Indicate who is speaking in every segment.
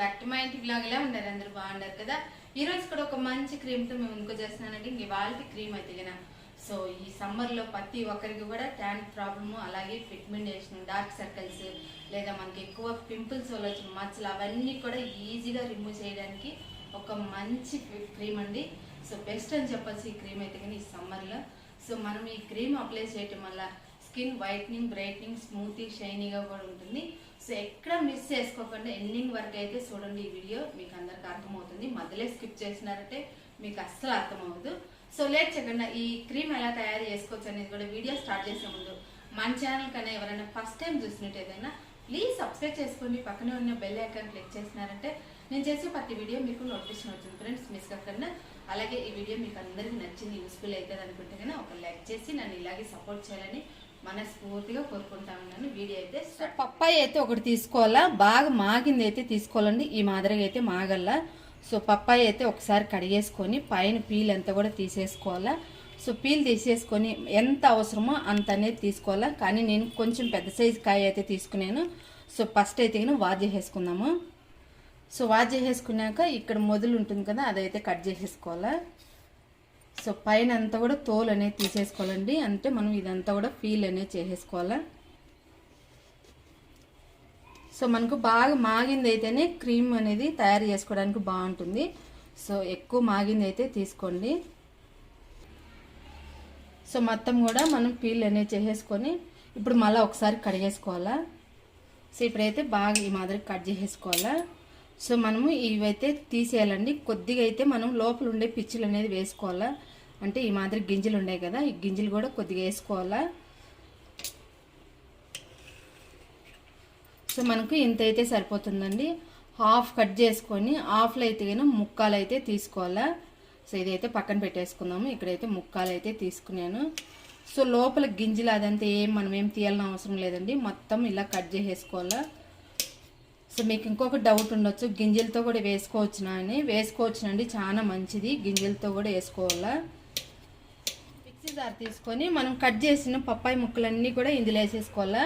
Speaker 1: Ninety blog ఎలా ఉన్నారు అందరూ బాగున్నారు కదా? ఈ రోజు కూడా ఒక మంచి క్రీమ్తో మేము ఇంకో చేస్తున్నానండి ఇవాళ క్రీమ్ అయితే సో ఈ సమ్మర్లో ప్రతి ఒక్కరికి కూడా ట్యాన్ ప్రాబ్లమ్ అలాగే పిగ్మెంటేషన్ డార్క్ సర్కిల్స్ లేదా మనకి ఎక్కువ పింపుల్స్ వల్ల వచ్చిన మచ్చలు అవన్నీ కూడా ఈజీగా రిమూవ్ చేయడానికి ఒక మంచి క్రీమ్ అండి. సో బెస్ట్ అని చెప్పాల్సి ఈ క్రీమ్ అయితే కానీ ఈ సమ్మర్లో. సో మనం ఈ క్రీమ్ అప్లై చేయటం వల్ల స్కిన్ వైట్నింగ్ బ్రైట్నింగ్ స్మూతింగ్ షైనీగా కూడా ఉంటుంది. సో ఎక్కడ మిస్ చేసుకోకుండా ఎండింగ్ వరకు అయితే చూడండి ఈ వీడియో మీకు అందరికి అర్థమవుతుంది. మధ్యలో స్కిప్ చేసినారంటే మీకు అస్సలు అర్థమవుతుంది సో లేట్ చేయకుండా ఈ క్రీమ్ ఎలా తయారు చేసుకోవచ్చు అనేది కూడా వీడియో స్టార్ట్ చేసే ముందు మన ఛానల్ కన్నా ఎవరైనా ఫస్ట్ టైం చూసినట్టు ఏదైనా ప్లీజ్ సబ్స్క్రైబ్ చేసుకోండి. పక్కనే ఉన్న బెల్ ఐకాన్ క్లిక్ చేసినారంటే నేను చేసే ప్రతి వీడియో మీకు నోటిఫికేషన్ వచ్చింది ఫ్రెండ్స్ మిస్ కాకుండా. అలాగే ఈ వీడియో మీకు అందరికీ నచ్చింది యూస్ఫుల్ అవుతుంది అనుకుంటే కన్నా ఒక లైక్ చేసి నన్ను ఇలాగే సపోర్ట్ చేయాలని మనస్ఫూర్తిగా కోరుకుంటా ఉన్నాను వీడియో అయితే సో పప్పాయి అయితే ఒకటి తీసుకోవాలా? బాగా మాగింది అయితే తీసుకోవాలండి. ఈ మాదిరిగా అయితే మాగల్లా. సో పప్పాయి అయితే ఒకసారి కడిగేసుకొని పైన పీల్ అంతా కూడా తీసేసుకోవాలా? సో పీల్ తీసేసుకొని ఎంత అవసరమో అంత అనేది తీసుకోవాలా? కానీ నేను కొంచెం పెద్ద సైజు కాయ అయితే తీసుకున్నాను. సో ఫస్ట్ అయితే నేను వాష్ చేసేసుకుందాము. సో వాష్ చేసేసుకున్నాక ఇక్కడ మొదలు ఉంటుంది కదా అదైతే కట్ చేసేసుకోవాలా? సో పైన అంతా కూడా తోలు అనేది తీసేసుకోవాలండి. అంటే మనం ఇదంతా కూడా ఫీల్ అనేది చేసేసుకోవాలా. సో మనకు బాగా మాగింది అయితేనే క్రీమ్ అనేది తయారు చేసుకోవడానికి బాగుంటుంది. సో ఎక్కువ మాగింది అయితే తీసుకోండి. సో మొత్తం కూడా మనం పీల్ అనేది చేసేసుకొని ఇప్పుడు మళ్ళీ ఒకసారి కడిగేసుకోవాలా. సో ఇప్పుడైతే బాగా ఈ మాదిరి కట్ చేసేసుకోవాలా. సో మనము ఇవైతే తీసేయాలండి. కొద్దిగా అయితే మనం లోపల ఉండే పిచ్చులు అనేది వేసుకోవాలా. అంటే ఈ మాదిరి గింజలు ఉన్నాయి కదా ఈ గింజలు కూడా కొద్దిగా వేసుకోవాలా? సో మనకు ఇంత అయితే సరిపోతుందండి. హాఫ్ కట్ చేసుకొని హాఫ్లో అయితే కానీ ముక్కాలు అయితే తీసుకోవాలా? సో ఇదైతే పక్కన పెట్టేసుకుందాము. ఇక్కడైతే ముక్కాలు అయితే తీసుకున్నాను. సో లోపల గింజలు అదంతా ఏం మనం ఏం తీయాలని అవసరం లేదండి. మొత్తం ఇలా కట్ చేసేసుకోవాలా? సో మీకు ఇంకొక డౌట్ ఉండొచ్చు. గింజలతో కూడా వేసుకోవచ్చునా అని? వేసుకోవచ్చునండి చాలా మంచిది. గింజలతో కూడా వేసుకోవాలా? మిక్సీ తీసుకొని మనం కట్ చేసిన పప్పాయి ముక్కలన్నీ కూడా ఇందులో వేసేసుకోవాలా?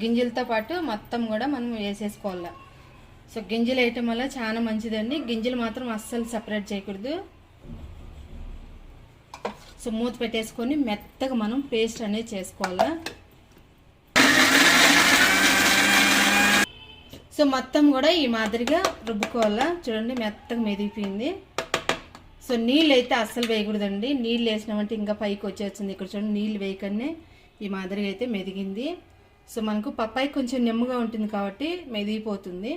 Speaker 1: గింజలతో పాటు మొత్తం కూడా మనం వేసేసుకోవాలా? సో గింజలు వేయటం వల్ల చాలా మంచిదండి. గింజలు మాత్రం అస్సలు సపరేట్ చేయకూడదు. సో మూత పెట్టేసుకొని మెత్తగా మనం పేస్ట్ అనేది చేసుకోవాలా? సో మొత్తం కూడా ఈ మాదిరిగా రుబ్బుకోవాలా? చూడండి మెత్తగా మెదిగిపోయింది. సో నీళ్ళు అయితే అస్సలు వేయకూడదండి. నీళ్ళు వేసినామంటే ఇంకా పైకి వచ్చేస్తుంది. ఇక్కడ చూడండి నీళ్ళు వేయకనే ఈ మాదిరిగా అయితే మెదిగింది. సో మనకు పప్పాయి కొంచెం నెమ్ముగా ఉంటుంది కాబట్టి మెదిగిపోతుంది.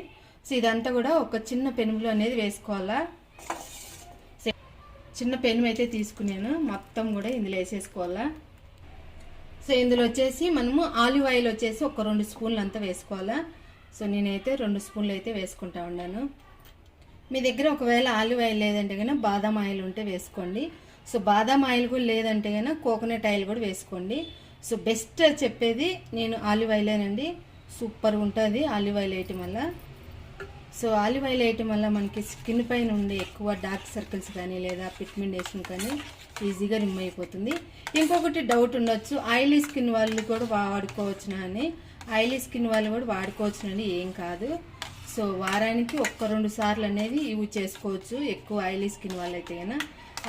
Speaker 1: సో ఇదంతా కూడా ఒక చిన్న పెనుములు అనేది వేసుకోవాలా? చిన్న పెనుము అయితే తీసుకున్నాను. మొత్తం కూడా ఇందులో వేసేసుకోవాలా? సో ఇందులో వచ్చేసి మనము ఆలివ్ ఆయిల్ వచ్చేసి ఒక రెండు స్పూన్లు అంతా వేసుకోవాలా? సో నేనైతే రెండు స్పూన్లు అయితే వేసుకుంటా ఉన్నాను. మీ దగ్గర ఒకవేళ ఆలివ్ ఆయిల్ లేదంటే కనుక బాదాం ఆయిల్ ఉంటే వేసుకోండి. సో బాదాం ఆయిల్ కూడా లేదంటే కనుక కోకోనట్ ఆయిల్ కూడా వేసుకోండి. సో బెస్ట్ చెప్పేది నేను ఆలివ్ ఆయిలేనండి సూపర్ ఉంటుంది ఆలివ్ ఆయిల్ వేయటం వల్ల. సో ఆలివ్ ఆయిల్ వేయటం వల్ల మనకి స్కిన్ పైన ఉండే ఎక్కువ డార్క్ సర్కిల్స్ కానీ లేదా పిగ్మెంటేషన్ కానీ ఈజీగా రిమ్ అయిపోతుంది. ఇంకొకటి డౌట్ ఉండొచ్చు ఆయిలీ స్కిన్ వాళ్ళు కూడా వాడుకోవచ్చునా అని. ఆయిలీ స్కిన్ వాళ్ళు కూడా వాడుకోవచ్చునని ఏం కాదు. సో వారానికి ఒక్క రెండు సార్లు అనేది యూజ్ చేసుకోవచ్చు. ఎక్కువ ఆయిలీ స్కిన్ వాళ్ళైతే కన్నా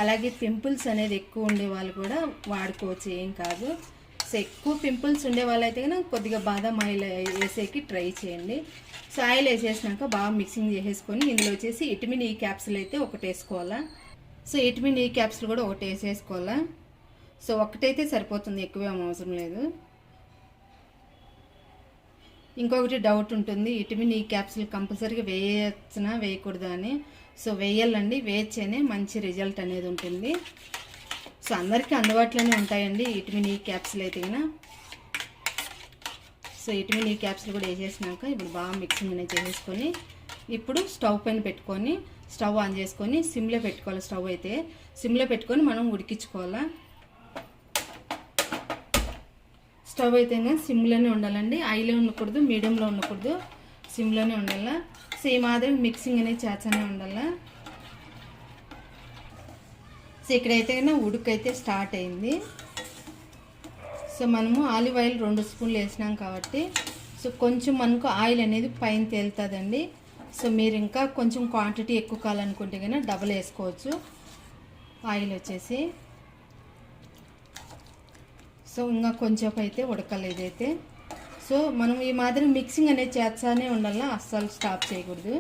Speaker 1: అలాగే పింపుల్స్ అనేది ఎక్కువ ఉండే వాళ్ళు కూడా వాడుకోవచ్చు. ఏం కాదు. సో ఎక్కువ పింపుల్స్ ఉండే వాళ్ళైతే కనుక కొద్దిగా బాదం ఆయిల్ వేసేకి ట్రై చేయండి. సో ఆయిల్ వేసేసినాక బాగా మిక్సింగ్ చేసేసుకొని ఇందులో వచ్చేసి ఇటమిన్ ఈ క్యాప్సుల్ అయితే ఒకటి వేసుకోవాలా. సో ఇటమిన్ ఈ క్యాప్సుల్ కూడా ఒకటి వేసేసుకోవాలా. సో ఒకటైతే సరిపోతుంది. ఎక్కువ ఏం అవసరం లేదు. ఇంకొకటి డౌట్ ఉంటుంది. ఇటమిన్ ఈ క్యాప్సిల్ కంపల్సరీగా వేయచ్చునా? వేయకూడదు అని. సో వేయాలండి. వేయచ్చనే మంచి రిజల్ట్ అనేది ఉంటుంది. సో అందరికీ అందుబాటులోనే ఉంటాయండి ఇటమిన్ ఈ క్యాప్సిల్ అయితే కన్నా సో ఇటమిన్ ఈ క్యాప్సిల్ కూడా వేసేసినాక ఇప్పుడు బాగా మిక్సింగ్ అనేది చేసేసుకొని ఇప్పుడు స్టవ్ పైన పెట్టుకొని స్టవ్ ఆన్ చేసుకొని సిమ్లో పెట్టుకోవాలి స్టవ్ అయితే. సిమ్లో పెట్టుకొని మనం ఉడికించుకోవాలా? స్టవ్ అయితే సిమ్లోనే ఉండాలండి. ఐలో ఉండకూడదు మీడియంలో ఉండకూడదు. సిమ్లోనే ఉండాల? సో ఈ మాదిరి మిక్సింగ్ అనేది చేస్తూనే ఉండాల? సో ఇక్కడైతే ఉడుకైతే స్టార్ట్ అయింది. సో మనము ఆలివ్ ఆయిల్ రెండు స్పూన్లు వేసినాం కాబట్టి సో కొంచెం మనకు ఆయిల్ అనేది పైన తేలుతుందండి. సో మీరు ఇంకా కొంచెం క్వాంటిటీ ఎక్కువ కావాలనుకుంటే కనుక డబల్ వేసుకోవచ్చు. ఆయిల్ వచ్చేసి. సో ఇంకా కొంచెం అయితే ఉడకాలి ఇదైతే సో మనం ఈ మాదిరి మిక్సింగ్ అనేది చేస్తానే ఉండాలి? అస్సలు స్టాప్ చేయకూడదు.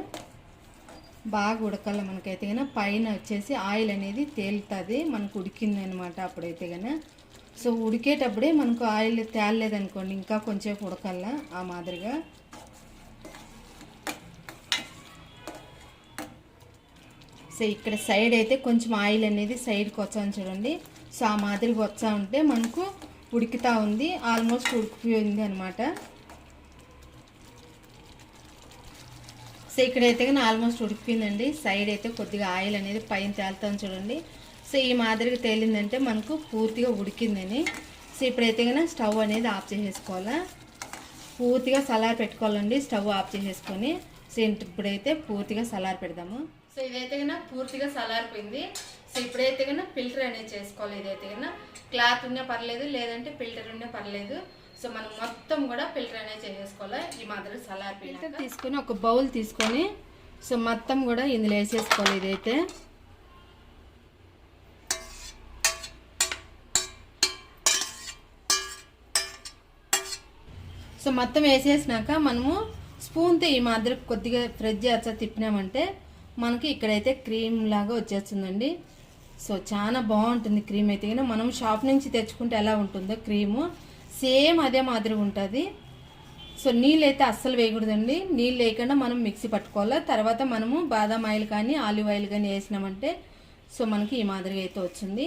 Speaker 1: బాగా ఉడకాల మనకైతే కనుక పైన వచ్చేసి ఆయిల్ అనేది తేలుతుంది. మనకు ఉడికింది అనమాట అప్పుడైతే కనుక సో ఉడికేటప్పుడే మనకు ఆయిల్ తేలలేదనుకోండి ఇంకా కొంచెం ఉడకాల ఆ మాదిరిగా. సో ఇక్కడ సైడ్ అయితే కొంచెం ఆయిల్ అనేది సైడ్కి వచ్చాను చూడండి. సో ఆ మాదిరిగా వచ్చా ఉంటే మనకు ఉడుకుతా ఉంది. ఆల్మోస్ట్ ఉడికిపోయింది అనమాట సో ఇక్కడైతే కానీ ఆల్మోస్ట్ ఉడికిపోయిందండి. సైడ్ అయితే కొద్దిగా ఆయిల్ అనేది పైన తేలుతాను చూడండి. సో ఈ మాదిరిగా తేలిందంటే మనకు పూర్తిగా ఉడికిందని. సో ఇప్పుడైతే కానీ స్టవ్ అనేది ఆఫ్ చేసేసుకోవాలా. పూర్తిగా సలార్ పెట్టుకోవాలండి స్టవ్ ఆఫ్ చేసేసుకొని. సో ఇప్పుడైతే పూర్తిగా సలార్ పెడదాము. సో ఇదైతే కన్నా పూర్తిగా సలారిపోయింది. సో ఇప్పుడైతే కన్నా ఫిల్టర్ అనేది చేసుకోవాలి. ఇదైతే కన్నా క్లాత్ ఉన్నా పర్లేదు లేదంటే ఫిల్టర్ ఉన్నా పర్లేదు. సో మనం మొత్తం కూడా ఫిల్టర్ అనేది చేసేసుకోవాలి? ఈ మాదిరి సలారిపోయినాక తీసుకొని ఒక బౌల్ తీసుకొని సో మొత్తం కూడా ఇందులో వేసేసుకోవాలి ఇదైతే. సో మొత్తం వేసేసినాక మనము స్పూన్తో ఈ మాదిరి కొద్దిగా ఫ్రెష్ చేస్తా తిప్పినామంటే మనకి ఇక్కడైతే క్రీమ్ లాగా వచ్చేస్తుందండి. సో చాలా బాగుంటుంది క్రీమ్ అయితే. కానీ మనం షాప్ నుంచి తెచ్చుకుంటే ఎలా ఉంటుందో క్రీము. సేమ్ అదే మాదిరి ఉంటుంది. సో నీళ్ళు అయితే అస్సలు వేయకూడదండి. నీళ్ళు లేకుండా మనం మిక్సీ పట్టుకోవాలి. తర్వాత మనము బాదాం ఆయిల్ కానీ ఆలివ్ ఆయిల్ కానీ వేసినామంటే సో మనకి ఈ మాదిరిగా అయితే వచ్చింది.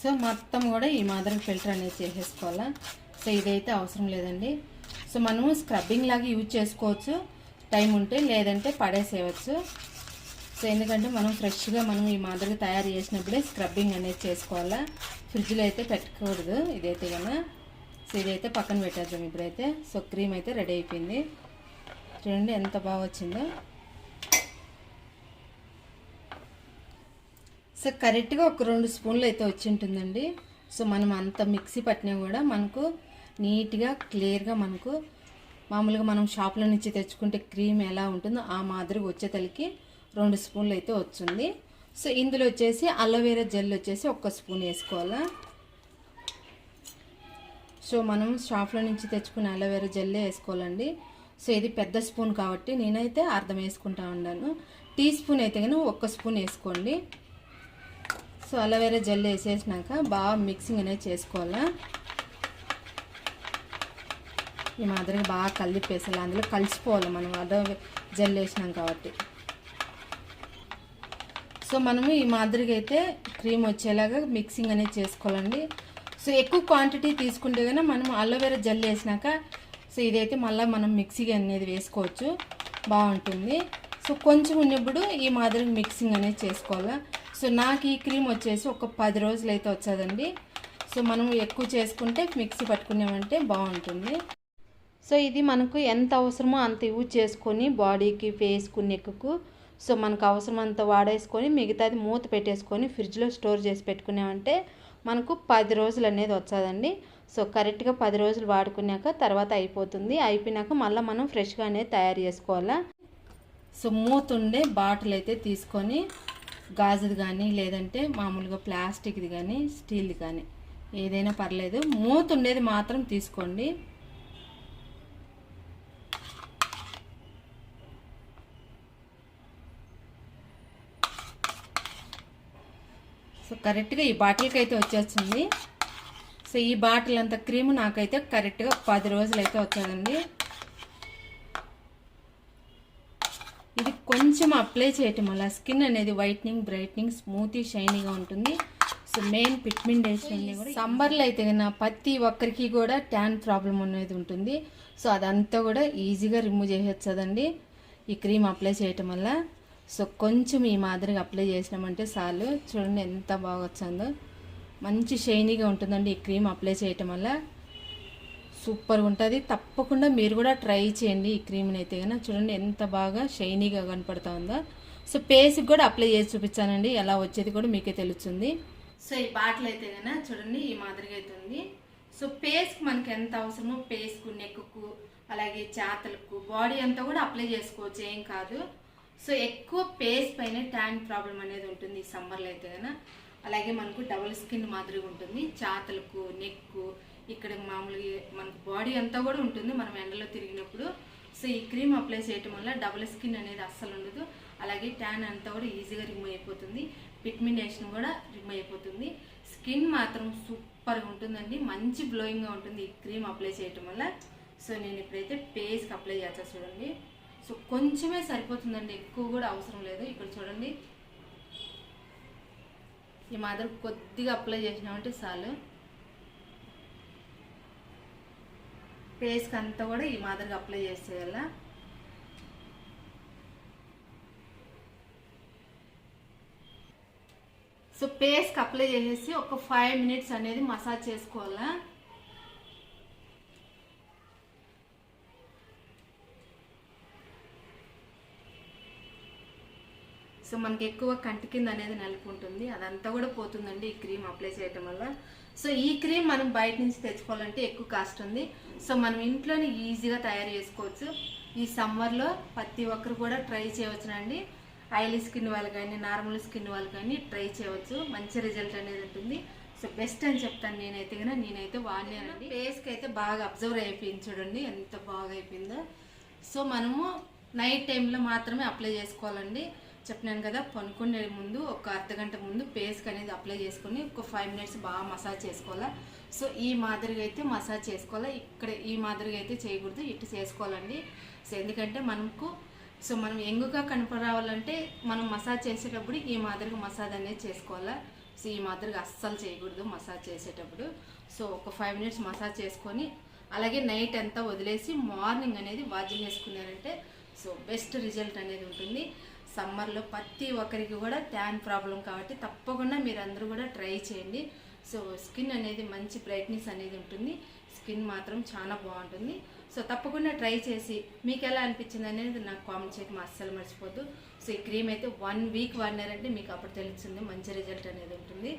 Speaker 1: సో మొత్తం కూడా ఈ మాదిరి ఫిల్టర్ అనేది చేసేసుకోవాలా. సో ఇదైతే అవసరం లేదండి. సో మనము స్క్రబ్బింగ్ లాగా యూజ్ చేసుకోవచ్చు. టైం ఉంటే లేదంటే పడేసేయవచ్చు. సో ఎందుకంటే మనం ఫ్రెష్గా మనం ఈ మాదిరిగా తయారు చేసినప్పుడే స్క్రబ్బింగ్ అనేది చేసుకోవాలా. ఫ్రిడ్జ్లో అయితే పెట్టకూడదు ఇదైతే కన్నా సో ఇదైతే పక్కన పెట్టేద్దాం ఇప్పుడైతే. సో క్రీమ్ అయితే రెడీ అయిపోయింది. చూడండి ఎంత బాగా వచ్చిందో. సో కరెక్ట్గా ఒక రెండు స్పూన్లు అయితే వచ్చి ఉంటుందండి. సో మనం అంత మిక్సీ పట్టినా కూడా మనకు నీట్గా క్లియర్గా మనకు మామూలుగా మనం షాప్లో నుంచి తెచ్చుకుంటే క్రీమ్ ఎలా ఉంటుందో ఆ మాదిరి వచ్చేతలకి రెండు స్పూన్లు అయితే వచ్చింది. సో ఇందులో వచ్చేసి అలోవేరా జెల్ వచ్చేసి ఒక్క స్పూన్ వేసుకోవాలా. సో మనం షాప్లో నుంచి తెచ్చుకున్న అలోవేరా జెల్లే వేసుకోవాలండి. సో ఇది పెద్ద స్పూన్ కాబట్టి నేనైతే అర్థం వేసుకుంటా ఉన్నాను. టీ స్పూన్ అయితే కానీ ఒక్క స్పూన్ వేసుకోండి. సో అలోవేరా జెల్ వేసేసినాక బాగా మిక్సింగ్ అనేది చేసుకోవాలా. ఈ మాదిరిగా బాగా కలిపేసాలి అందులో కలిసిపోవాలి మనం. అలో జెల్ వేసినాం కాబట్టి. సో మనము ఈ మాదిరిగా అయితే క్రీమ్ వచ్చేలాగా మిక్సింగ్ అనేది చేసుకోవాలండి. సో ఎక్కువ క్వాంటిటీ తీసుకుంటే కానీ మనం అలోవెరా జెల్ వేసినాక సో ఇదైతే మళ్ళీ మనం మిక్సీ అనేది వేసుకోవచ్చు. బాగుంటుంది. సో కొంచెం ఉన్నప్పుడు ఈ మాదిరి మిక్సింగ్ అనేది చేసుకోవాలా. సో నాకు ఈ క్రీమ్ వచ్చేసి ఒక పది రోజులు అయితే వచ్చేదండి. సో మనం ఎక్కువ చేసుకుంటే మిక్సీ పట్టుకున్నామంటే బాగుంటుంది. సో ఇది మనకు ఎంత అవసరమో అంత యూజ్ చేసుకొని బాడీకి ఫేస్కు నెక్కు సో మనకు అవసరం అంత వాడేసుకొని మిగతాది మూత పెట్టేసుకొని ఫ్రిడ్జ్లో స్టోర్ చేసి పెట్టుకున్నామంటే మనకు పది రోజులు అనేది వచ్చేదండి. సో కరెక్ట్గా పది రోజులు వాడుకున్నాక తర్వాత అయిపోతుంది. అయిపోయినాక మళ్ళీ మనం ఫ్రెష్గా అనేది తయారు చేసుకోవాలా? సో మూత ఉండే బాటిల్ అయితే తీసుకొని గాజుది కానీ లేదంటే మామూలుగా ప్లాస్టిక్ది కానీ స్టీల్ది కానీ ఏదైనా పర్లేదు. మూత ఉండేది మాత్రం తీసుకోండి. సో కరెక్ట్గా ఈ బాటిల్కి అయితే వచ్చేస్తుంది. సో ఈ బాటిల్ అంత క్రీమ్ నాకైతే కరెక్ట్గా పది రోజులు అయితే వచ్చాదండి. ఇది కొంచెం అప్లై చేయటం వల్ల స్కిన్ అనేది వైట్నింగ్ బ్రైట్నింగ్ స్మూతీ షైనీగా ఉంటుంది. సో మెయిన్ పిగ్మెంటేషన్ కూడా సమ్మర్లో అయితే కన్నా ప్రతి ఒక్కరికి కూడా ట్యాన్ ప్రాబ్లం అనేది ఉంటుంది. సో అదంతా కూడా ఈజీగా రిమూవ్ చేసేచ్చదండి ఈ క్రీమ్ అప్లై చేయటం వల్ల. సో కొంచెం ఈ మాదిరిగా అప్లై చేసినామంటే చాలు చూడండి ఎంత బాగా వచ్చిందో. మంచి షైనీగా ఉంటుందండి ఈ క్రీమ్ అప్లై చేయటం వల్ల. సూపర్గా ఉంటుంది. తప్పకుండా మీరు కూడా ట్రై చేయండి ఈ క్రీమ్ని అయితే కనుక చూడండి ఎంత బాగా షైనీగా కనపడుతూ ఉందో. సో ఫేస్కి కూడా అప్లై చేసి చూపించానండి. ఎలా వచ్చేది కూడా మీకే తెలుస్తుంది. సో ఈ బాటిల్ అయితే కనుక చూడండి ఈ మాదిరిగా అయితే ఉంది. సో పేస్కి మనకి ఎంత అవసరమో పేస్కు నెక్కు అలాగే చేతలకు బాడీ అంతా కూడా అప్లై చేసుకోవచ్చు. ఏం కాదు. సో ఎక్కువ పేస్ పైన ట్యాన్ ప్రాబ్లం అనేది ఉంటుంది ఈ సమ్మర్లో అయితే కదా అలాగే మనకు డబుల్ స్కిన్ మాదిరిగా ఉంటుంది. చాతలకు నెక్కు ఇక్కడ మామూలుగా మనకు బాడీ అంతా కూడా ఉంటుంది మనం ఎండలో తిరిగినప్పుడు. సో ఈ క్రీమ్ అప్లై చేయటం వల్ల డబుల్ స్కిన్ అనేది అస్సలు ఉండదు. అలాగే ట్యాన్ అంతా కూడా ఈజీగా రిమూవ్ అయిపోతుంది. పిగ్మెంటేషన్ కూడా రిమూవ్ అయిపోతుంది. స్కిన్ మాత్రం సూపర్గా ఉంటుందండి. మంచి గ్లోయింగ్గా ఉంటుంది ఈ క్రీమ్ అప్లై చేయటం వల్ల. సో నేను ఇప్పుడైతే ఫేస్కి అప్లై చేస్తా చూడండి. సో కొంచెమే సరిపోతుందండి ఎక్కువ కూడా అవసరం లేదు. ఇక్కడ చూడండి. ఈ మాదిరి కొద్దిగా అప్లై చేసినామంటే చాలు. ఫేస్కి అంతా కూడా ఈ మాదిరిగా అప్లై చేసేయాల? సో ఫేస్కి అప్లై చేసేసి ఒక ఫైవ్ మినిట్స్ అనేది మసాజ్ చేసుకోవాలా? సో మనకి ఎక్కువ కంటి కింద అనేది నలుపుంటుంది అదంతా కూడా పోతుందండి ఈ క్రీమ్ అప్లై చేయటం వల్ల. సో ఈ క్రీమ్ మనం బయట నుంచి తెచ్చుకోవాలంటే ఎక్కువ కాస్ట్ ఉంది. సో మనం ఇంట్లోనే ఈజీగా తయారు చేసుకోవచ్చు. ఈ సమ్మర్లో ప్రతి ఒక్కరు కూడా ట్రై చేయవచ్చునండి ఆయిలీ స్కిన్ వాళ్ళు కానీ నార్మల్ స్కిన్ వాళ్ళు కానీ ట్రై చేయవచ్చు. మంచి రిజల్ట్ అనేది ఉంటుంది. సో బెస్ట్ అని చెప్తాను నేనైతే కనుక నేనైతే వాడినానండి. ఫేస్కి అయితే బాగా అబ్జర్వ్ అయిపోయింది చూడండి. ఎంత బాగా అయిపోయిందో. సో మనము నైట్ టైంలో మాత్రమే అప్లై చేసుకోవాలండి. చెప్పినాను కదా పనుకునే ముందు ఒక అర్ధగంట ముందు పేస్కి అనేది అప్లై చేసుకొని ఒక ఫైవ్ మినిట్స్ బాగా మసాజ్ చేసుకోవాలా. సో ఈ మాదిరిగా అయితే మసాజ్ చేసుకోవాలా. ఇక్కడ ఈ మాదిరిగా అయితే చేయకూడదు ఇటు చేసుకోవాలండి. సో ఎందుకంటే మనకు సో మనం ఎంగుగా కనపరావాలంటే మనం మసాజ్ చేసేటప్పుడు ఈ మాదిరిగా మసాజ్ అనేది చేసుకోవాలా. సో ఈ మాదిరిగా అస్సలు చేయకూడదు మసాజ్ చేసేటప్పుడు. సో ఒక ఫైవ్ మినిట్స్ మసాజ్ చేసుకొని అలాగే నైట్ అంతా వదిలేసి మార్నింగ్ అనేది వాజింగ్ చేసుకున్నారంటే సో బెస్ట్ రిజల్ట్ అనేది ఉంటుంది. సమ్మర్లో ప్రతి ఒక్కరికి కూడా ట్యాన్ ప్రాబ్లం కాబట్టి తప్పకుండా మీరు అందరూ కూడా ట్రై చేయండి. సో స్కిన్ అనేది మంచి బ్రైట్నెస్ అనేది ఉంటుంది. స్కిన్ మాత్రం చాలా బాగుంటుంది. సో తప్పకుండా ట్రై చేసి మీకు ఎలా అనిపించింది అనేది నాకు కామెంట్ చేయడం అస్సలు మర్చిపోద్దు. సో ఈ క్రీమ్ అయితే వన్ వీక్ వాడినారంటే మీకు అప్పుడు తెలుస్తుంది మంచి రిజల్ట్ అనేది ఉంటుంది.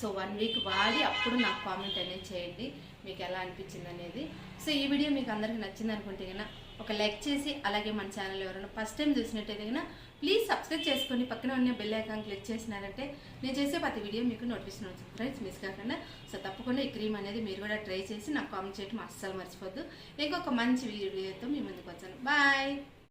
Speaker 1: సో వన్ వీక్ వాడి అప్పుడు నాకు కామెంట్ అనేది చేయండి. మీకు ఎలా అనిపించింది అనేది. సో ఈ వీడియో మీకు అందరికీ నచ్చింది అనుకుంటే కనుక ఒక లైక్ చేసి అలాగే మన ఛానల్ ఎవరైనా ఫస్ట్ టైం చూసినట్టయితే కనుక ప్లీజ్ సబ్స్క్రైబ్ చేసుకొని పక్కన ఉన్న బెల్ ఐకాన్ క్లిక్ చేసినారంటే నేను చేసే ప్రతి వీడియో మీకు నోటిఫికేషన్ వచ్చింది ఫ్రెండ్స్ మిస్ కాకుండా సో తప్పకుండా ఈ క్రీమ్ అనేది మీరు కూడా ట్రై చేసి నాకు కామెంట్ చేయడం అస్సలు మర్చిపోద్దు. ఇంకొక మంచి వీడియోతో మీ ముందుకు వచ్చాను. బాయ్!